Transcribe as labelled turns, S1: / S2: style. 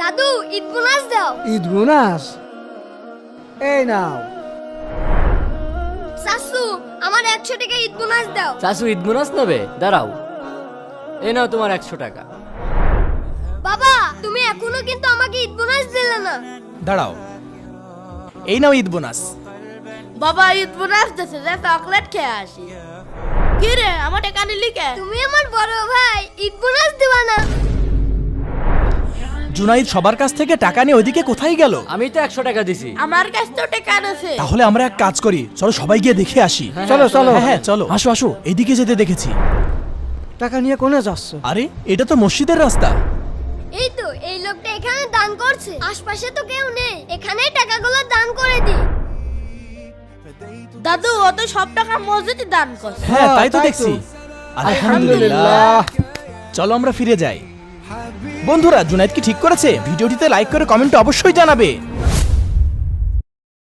S1: দাদু ঈদ বোনাস দাও।
S2: ঈদ বোনাস? এই নাও।
S1: শাশু আমার একশো টাকা ঈদ বোনাস দাও।
S3: চাচু ঈদ বোনাস নেবে? দাঁড়াও। এই নাও তোমার একশো টাকা।
S1: বাবা তুমি এখনও কিন্তু আমাকে ঈদ বোনাস দিলে না।
S4: দাঁড়াও। এই নাও ঈদ বোনাস।
S5: বাবা ঈদ বোনাস দিছে যে চকলেট খেয়ে আসি। কি রে আমার টাকা নিলি কে?
S1: তুমি আমার বড় ভাই ঈদ বোনাস দিবা না।
S4: জুনাইদ সবার কাছ থেকে টাকা নিয়ে ওইদিকে কোথায় গেল?
S3: আমি তো একশো টাকা দিছি।
S5: আমার কাছ তো টাকা আছে
S4: তাহলে আমরা এক কাজ করি চলো সবাই গিয়ে দেখে আসি।
S2: চলো চলো।
S4: হ্যাঁ হ্যাঁ চলো। আসো আসো। এইদিকে যেতে দেখেছি।
S2: টাকা নিয়ে কোনে যাচ্ছ?
S4: আরে এটা তো মসজিদের রাস্তা।
S1: এই তো এই লোকটা এখানে দান করছে। আশপাশে তো কেউ নেই। এখানেই টাকাগুলো দান করে দি।
S5: দাদু ও তো সব টাকা মসজিদে দান করছে।
S4: হ্যাঁ তাই তো
S2: তাই তো।
S4: দেখছি।
S2: আলহামদুলিল্লাহ।
S4: চলো আমরা ফিরে যাই। বন্ধুরা জুনাইদ কি ঠিক করেছে? ভিডিওটিতে লাইক করে কমেন্টে অবশ্যই জানাবে।